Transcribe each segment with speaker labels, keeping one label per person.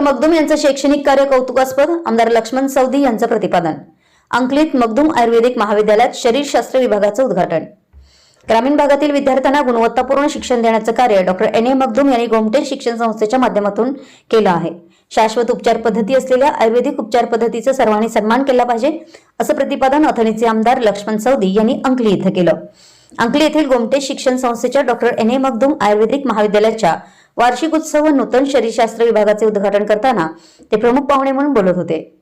Speaker 1: मगदुम यांचं शैक्षणिक कार्य कौतुकास्पद आमदार लक्ष्मण सौदी यांचं प्रतिपादन. अंकलीत मगदुम आयुर्वेदिक महाविद्यालयात शरीरशास्त्र विभागाचं उद्घाटन. ग्रामीण भागातील विद्यार्थ्यांना गुणवत्तापूर्ण शिक्षण देण्याचं कार्य डॉक्टर एन. ए. मगदुम यांनी गोमटे शिक्षण संस्थेच्या माध्यमातून केलं आहे. शाश्वत उपचार पद्धती असलेल्या आयुर्वेदिक उपचार पद्धतीचा सर्वांनी सन्मान केला पाहिजे असं प्रतिपादन अथणीचे आमदार लक्ष्मण सौदी यांनी अंकली इथं केलं. अंकली येथील गोमटे शिक्षण संस्थेच्या डॉक्टर एन. ए. मगदुम आयुर्वेदिक महाविद्यालयाच्या वार्षिक उत्सव व नूतन शरीरशास्त्र विभागाचे उद्घाटन करताना ते प्रमुख पाहुणे म्हणून बोलत होते.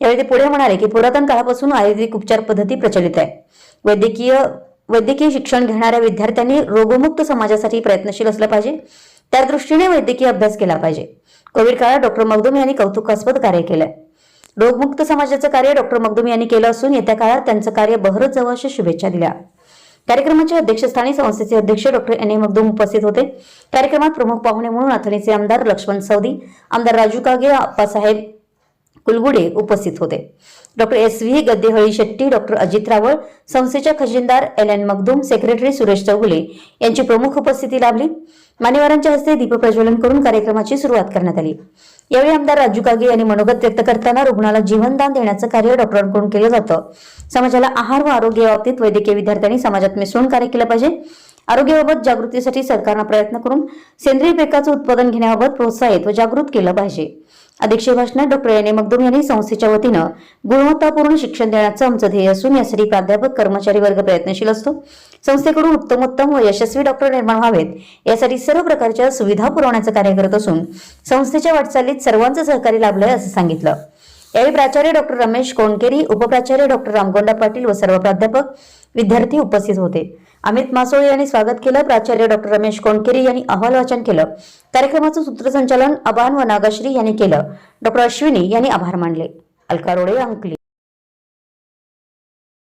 Speaker 1: यावेळी ते पुढे म्हणाले की पुरातन काळापासून आयुर्वेदिक उपचार पद्धती प्रचलित आहे. वैद्यकीय वैद्यकीय शिक्षण घेणाऱ्या विद्यार्थ्यांनी रोगमुक्त समाजासाठी प्रयत्नशील असलं पाहिजे. त्या दृष्टीने वैद्यकीय अभ्यास केला पाहिजे. कोविड काळात डॉक्टर मगदुम यांनी कौतुकास्पद कार्य केलंय. रोगमुक्त समाजाचं कार्य डॉक्टर मगदुम यांनी केलं असून येत्या काळात त्यांचं कार्य बहरत जावं अशा शुभेच्छा दिल्या. कार्यक्रमाच्या अध्यक्षस्थानी संस्थेचे अध्यक्ष डॉक्टर एन ए मगदूम उपस्थित होते. कार्यक्रमात प्रमुख पाहुणे म्हणून अथणीचे आमदार लक्ष्मण सौदी आमदार राजू कागे आप्पासाहेब कुलगुडे उपस्थित होते. Doctor S. V. Gaddehalli Shetty doctor Ajit Raval संस्थेच्या खजिनदार L. N. Magdum secretary Suresh Chougule यांची प्रमुख उपस्थिती लाभली. मान्यवरांच्या हस्ते दीपप्रज्वलन करून कार्यक्रमाची सुरुवात करण्यात आली. यावेळी आमदार राजू कागे यांनी मनोगत व्यक्त करताना रुग्णाला जीवनदान देण्याचं कार्य डॉक्टरांकडून केलं जातं. समाजाला आहार व आरोग्य बाबतीत वैद्यकीय विद्यार्थ्यांनी समाजात मिसळून कार्य केलं पाहिजे. आरोग्याबाबत जागृतीसाठी सरकारनं प्रयत्न करून सेंद्रिय पिकाचं उत्पादन घेण्याबाबत प्रोत्साहित व जागृत केलं पाहिजे. अधीक्षक भाषणात डॉक्टर एन. ए. मगदूम यांनी संस्थेच्या वतीनं गुणवत्तापूर्ण शिक्षण देण्याचं आमचं ध्येय असून यासाठी प्राध्यापक कर्मचारी वर्ग प्रयत्नशील असतो. संस्थेकडून उत्तमोत्तम व यशस्वी डॉक्टर निर्माण व्हावेत. यासाठी सर्व प्रकारच्या सुविधा पुरवण्याचं कार्य करत असून संस्थेच्या वाटचालीत सर्वांचं सहकार्य लाभलंय असं सांगितलं. यावेळी प्राचार्य डॉक्टर रमेश कोणकेरी उपप्राचार्य डॉक्टर रामगोंडा पाटील व सर्व प्राध्यापक विद्यार्थी उपस्थित होते. अमित मासोळे यांनी स्वागत केलं प्राचार्य डॉक्टर रमेश कोणकेरी यांनी अहवाल वाचन केलं कार्यक्रमाचं सूत्रसंचालन अबान व नागाश्री यांनी केलं. डॉक्टर अश्विनी यांनी आभार मानले. अलका रोडे अंकली.